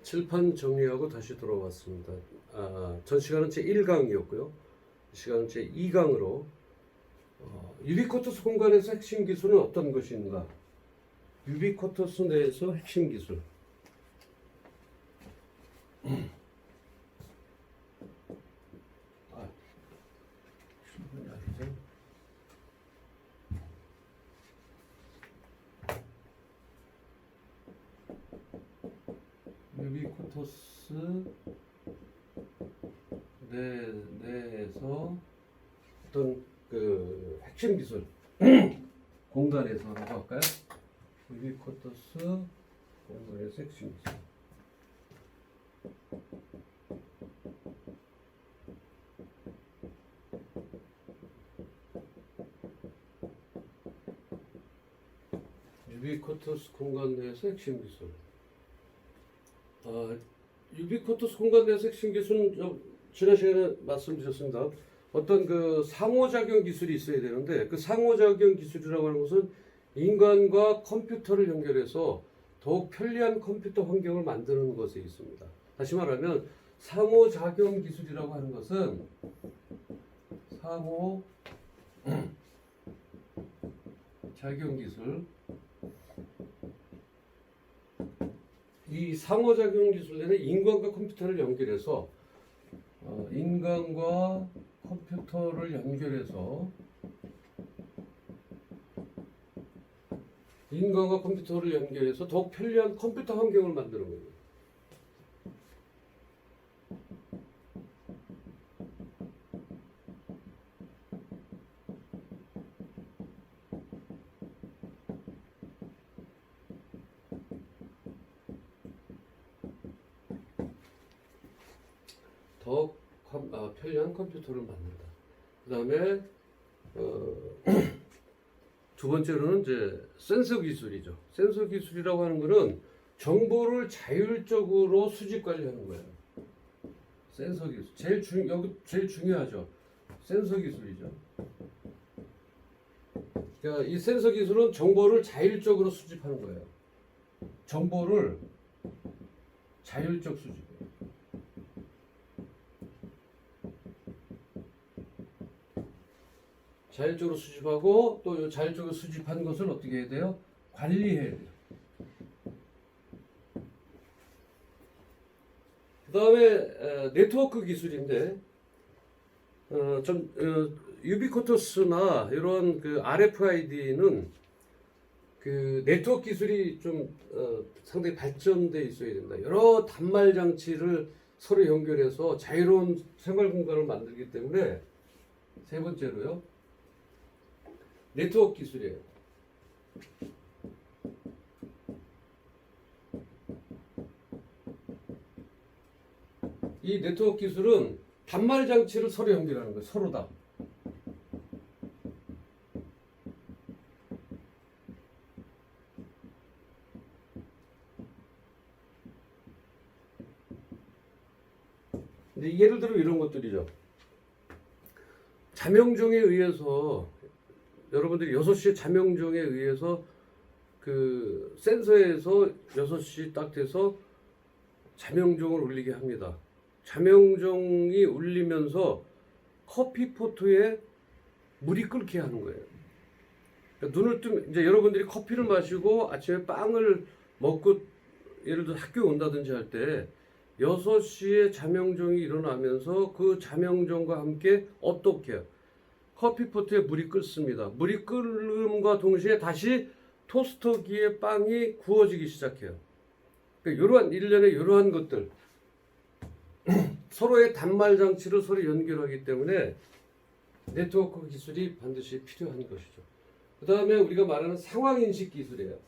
칠판 정리하고 다시 돌아왔습니다. 아, 전 시간은 제 1강이었고요. 시간은 제 2강으로 어, 유비쿼터스 공간에서 핵심 기술은 어떤 것인가? 유비쿼터스 내에서 핵심 기술. 아, 신분이 아니죠? 유비쿼터스 내 내에서 어떤 그 핵심 기술 공간에서 라고 할까요? 유비쿼터스 공간에서 핵심 기술. 유비쿼터스 공간 내에서 핵심 기술. 아, 유비쿼터스 공간 내에서 핵심 기술은 저 지난 시간에 말씀드렸습니다. 어떤 그 상호작용 기술이 있어야 되는데 그 상호작용 기술이라고 하는 것은 인간과 컴퓨터를 연결해서 더욱 편리한 컴퓨터 환경을 만드는 것에 있습니다. 다시 말하면 상호작용 기술이라고 하는 것은 상호 작용 기술 이 상호작용 기술에는 인간과 컴퓨터를 연결해서 어, 인간과 컴퓨터를 연결해서 인간과 컴퓨터를 연결해서 더욱 편리한 컴퓨터 환경을 만드는 거예요. 더 컴- 아, 편리한 컴퓨터를 만든다. 그 다음에 어, 두 번째로는 이제 센서 기술이죠. 센서 기술이라고 하는 거는 정보를 자율적으로 수집 관리하는 거예요. 센서 기술. 제일 중 여기 제일 중요하죠. 센서 기술이죠. 그러니까 이 센서 기술은 정보를 자율적으로 수집하는 거예요. 정보를 자율적 수집. 자율적으로 수집하고 또이 자율적으로 수집한 것을 어떻게 해야 돼요? 관리해야 돼요. 그 다음에 네트워크 기술인데 어, 좀 어, 유비쿼터스나 이런 그 RFID는 그 네트워크 기술이 좀 어, 상당히 발전돼 있어야 된다. 여러 단말 장치를 서로 연결해서 자유로운 생활 공간을 만들기 때문에 세 번째로요. 네트워크 기술이에요. 이 네트워크 기술은 단말 장치를 서로 연결하는 거예요. 서로 다. 예를 들어 이런 것들이죠. 자명종에 의해서 여러분들이 6시에 자명종에 의해서 그 센서에서 6시 딱 돼서 자명종을 울리게 합니다. 자명종이 울리면서 커피 포트에 물이 끓게 하는 거예요. 그러니까 눈을 뜨면 이제 여러분들이 커피를 마시고 아침에 빵을 먹고 예를 들어 학교에 온다든지 할 때 6시에 자명종이 일어나면서 그 자명종과 함께 어떻게 해요? 커피포트에 물이 끓습니다. 물이 끓음과 동시에 다시 토스터기에 빵이 구워지기 시작해요. 그러니까 이러한 일련의 이러한 것들 서로의 단말 장치를 서로 연결하기 때문에 네트워크 기술이 반드시 필요한 것이죠. 그 다음에 우리가 말하는 상황 인식 기술이에요.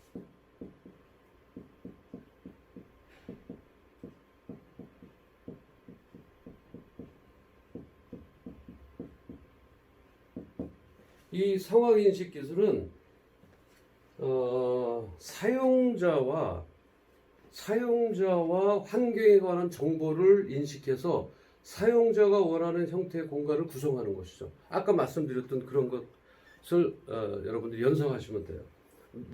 이 상황 인식 기술은 어, 사용자와 사용자와 환경에 관한 정보를 인식해서 사용자가 원하는 형태의 공간을 구성하는 것이죠. 아까 말씀드렸던 그런 것을 어, 여러분들이 연상하시면 돼요.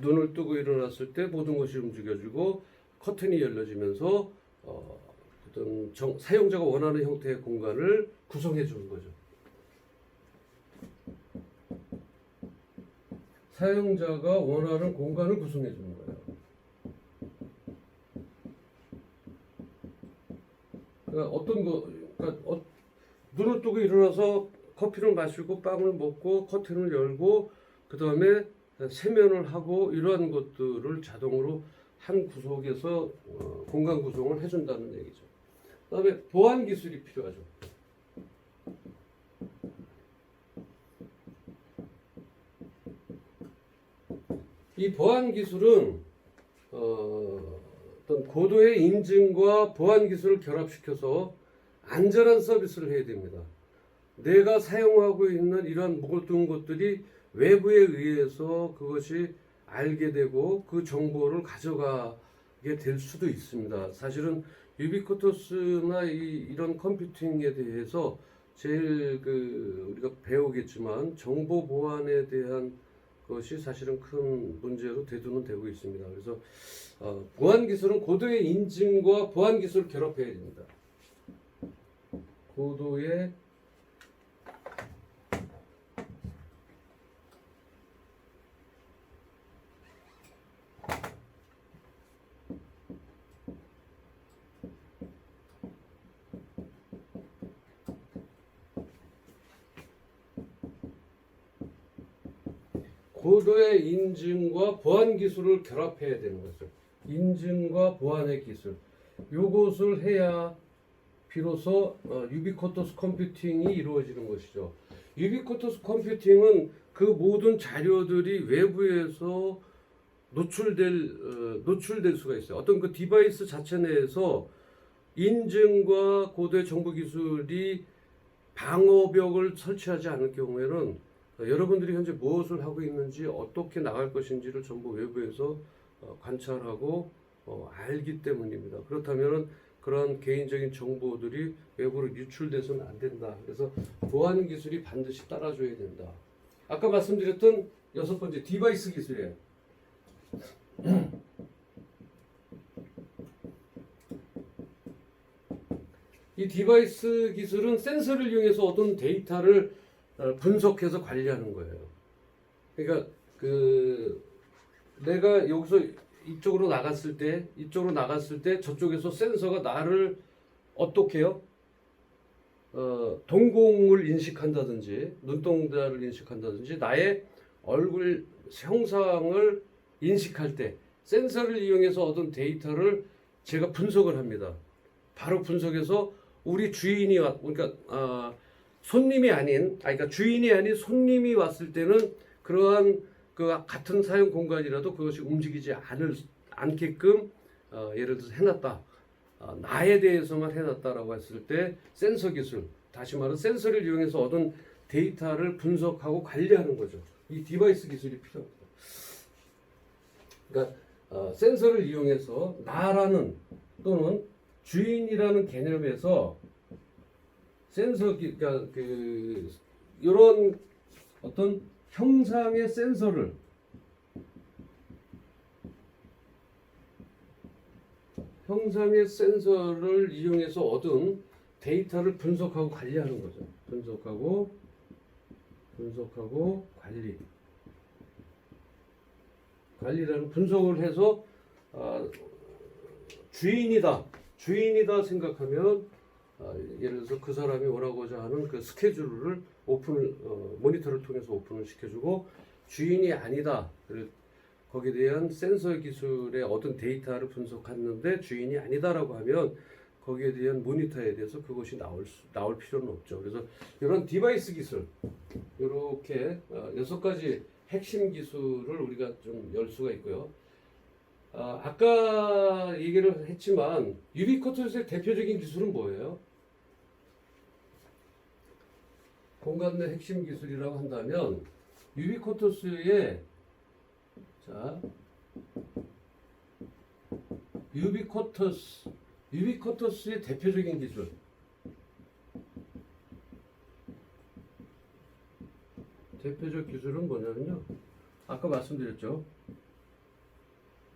눈을 뜨고 일어났을 때 모든 것이 움직여지고 커튼이 열려지면서 어, 어떤 정- 사용자가 원하는 형태의 공간을 구성해 주는 거죠. 사용자가 원하는 공간을 구성해 주는 거예요. 그러니까 어떤 거, 그러니까 어, 눈을 뜨고 일어나서 커피를 마시고 빵을 먹고 커튼을 열고 그 다음에 세면을 하고 이러한 것들을 자동으로 한 구석에서 어, 공간 구성을 해준다는 얘기죠. 그 다음에 보안 기술이 필요하죠. 이 보안 기술은 어, 어떤 고도의 인증과 보안 기술을 결합시켜서 안전한 서비스를 해야 됩니다. 내가 사용하고 있는 이러한 모든 것들이 외부에 의해서 그것이 알게 되고 그 정보를 가져가게 될 수도 있습니다. 사실은 유비쿼터스나 이, 이런 컴퓨팅에 대해서 제일 그 우리가 배우겠지만 정보 보안에 대한 것이 사실은 큰 문제로 대두는 되고 있습니다. 그래서 어, 보안 기술은 고도의 인증과 보안 기술을 결합해야 됩니다. 고도의 고도의 인증과 보안 기술을 결합해야 되는 거죠. 인증과 보안의 기술. 요것을 해야 비로소 어, 유비쿼터스 컴퓨팅이 이루어지는 것이죠. 유비쿼터스 컴퓨팅은 그 모든 자료들이 외부에서 노출될 어, 노출될 수가 있어요. 어떤 그 디바이스 자체 내에서 인증과 고도의 정보 기술이 방어벽을 설치하지 않을 경우에는 어, 여러분들이 현재 무엇을 하고 있는지 어떻게 나갈 것인지를 전부 외부에서 어, 관찰하고 어, 알기 때문입니다. 그렇다면 그런 개인적인 정보들이 외부로 유출돼서는 안 된다. 그래서 보안 기술이 반드시 따라줘야 된다. 아까 말씀드렸던 여섯 번째 디바이스 기술이에요. 이 디바이스 기술은 센서를 이용해서 어떤 데이터를 어, 분석해서 관리하는 거예요. 그러니까 그 내가 여기서 이쪽으로 나갔을 때 이쪽으로 나갔을 때 저쪽에서 센서가 나를 어떻게요? 어, 동공을 인식한다든지 눈동자를 인식한다든지 나의 얼굴 형상을 인식할 때 센서를 이용해서 얻은 데이터를 제가 분석을 합니다. 바로 분석해서 우리 주인이 왔 그러니까 아, 손님이 아닌 아 그러니까 주인이 아닌 손님이 왔을 때는 그러한 그 같은 사용 공간이라도 그것이 움직이지 않을 않게끔 어, 예를 들어서 해놨다. 어, 나에 대해서만 해놨다라고 했을 때 센서 기술, 다시 말해 센서를 이용해서 얻은 데이터를 분석하고 관리하는 거죠. 이 디바이스 기술이 필요합니다. 그러니까 어, 센서를 이용해서 나라는 또는 주인이라는 개념에서 센서 기- 그러니까 그 이런 어떤 형상의 센서를 형상의 센서를 이용해서 얻은 데이터를 분석하고 관리하는 거죠. 분석하고 분석하고 관리. 관리라는 분석을 해서 아, 주인이다, 주인이다 생각하면 아, 예를 들어서 그 사람이 오라고자 하는 그 스케줄을 오픈을 어, 모니터를 통해서 오픈을 시켜주고 주인이 아니다. 거기에 대한 센서 기술의 얻은 데이터를 분석했는데 주인이 아니다라고 하면 거기에 대한 모니터에 대해서 그것이 나올 수, 나올 필요는 없죠. 그래서 이런 디바이스 기술 이렇게 어, 여섯 가지 핵심 기술을 우리가 좀 열 수가 있고요. 아, 아까 얘기를 했지만 유비쿼터스의 대표적인 기술은 뭐예요? 공간 내 핵심 기술이라고 한다면 유비쿼터스의 자 유비쿼터스 유비쿼터스의 대표적인 기술. 대표적 기술은 뭐냐면요. 아까 말씀드렸죠.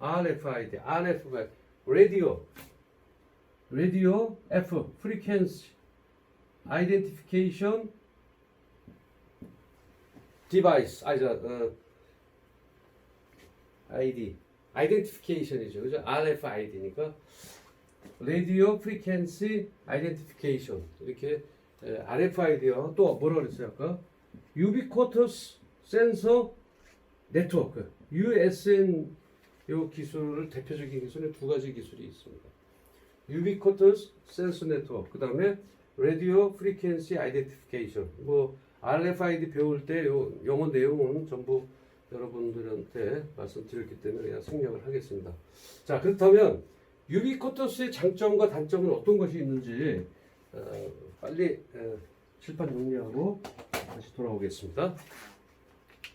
RFID, RFID, 라디오 radio F frequency identification device 아 니 저 어, ID identification이죠 그죠 RFID니까 radio frequency identification 이렇게 에, RFID와 또 뭐라 그랬어요 아까 ubiquitous sensor network USN 요 기술을 대표적인 기술은 두 가지 기술이 있습니다. ubiquitous sensor network 그다음에 radio frequency identification 뭐 RFID 배울 때 요 영어 내용은 전부 여러분들한테 말씀드렸기 때문에 그냥 생략을 하겠습니다. 자 그렇다면 유비쿼터스의 장점과 단점은 어떤 것이 있는지 어, 빨리 어, 칠판 정리하고 다시 돌아오겠습니다.